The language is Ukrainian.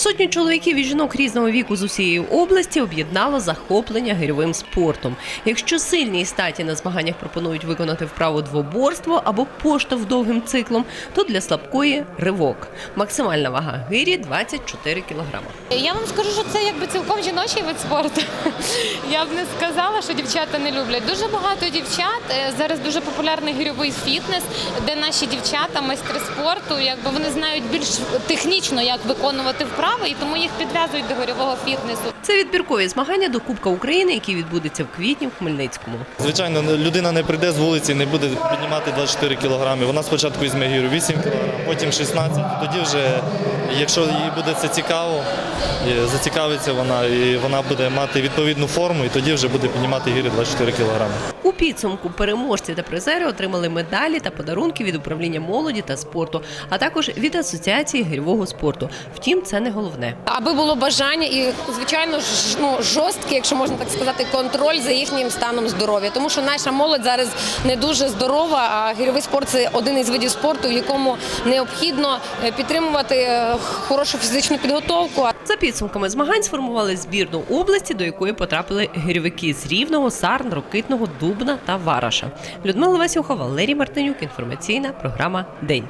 Сотню чоловіків і жінок різного віку з усієї області об'єднало захоплення гирьовим спортом. Якщо сильні і статі на змаганнях пропонують виконати вправу двоборство або поштовх довгим циклом, то для слабкої ривок. Максимальна вага гирі 24 кілограма. Я вам скажу, що це якби цілком жіночий вид спорту. Я б не сказала, що дівчата не люблять. Дуже багато дівчат. е, Зараз дуже популярний гірьовий фітнес, де наші дівчата, майстри спорту, якби вони знають більш технічно, як виконувати вправи, і тому їх підв'язують до гірьового фітнесу. Це відбіркові змагання до Кубка України, який відбудеться в квітні в Хмельницькому. Звичайно, людина не прийде з вулиці, не буде піднімати 24 кілограми. Вона спочатку візьме гіру 8 кілограм, потім 16. Тоді вже, якщо їй буде це цікаво, зацікавиться вона, і вона буде мати відповідну форму, і тоді вже буде піднімати гірі 24 кілограми. У підсумку переможці та призери отримали медалі та подарунки від управління молоді та спорту, а також від асоціації гирьового спорту. Втім, це не головне. аби було бажання і звичайно ж ну, жорсткий, якщо можна так сказати, контроль за їхнім станом здоров'я. Тому що наша молодь зараз не дуже здорова. А гірьовий спорт це один із видів спорту, в якому необхідно е, підтримувати е, хорошу фізичну підготовку. За підсумками змагань сформували збірну області, до якої потрапили гирьовики з Рівного, Сарн, Рокитного, Дубна та Вараша. Людмила Васюха, Валерій Мартинюк. Інформаційна програма День.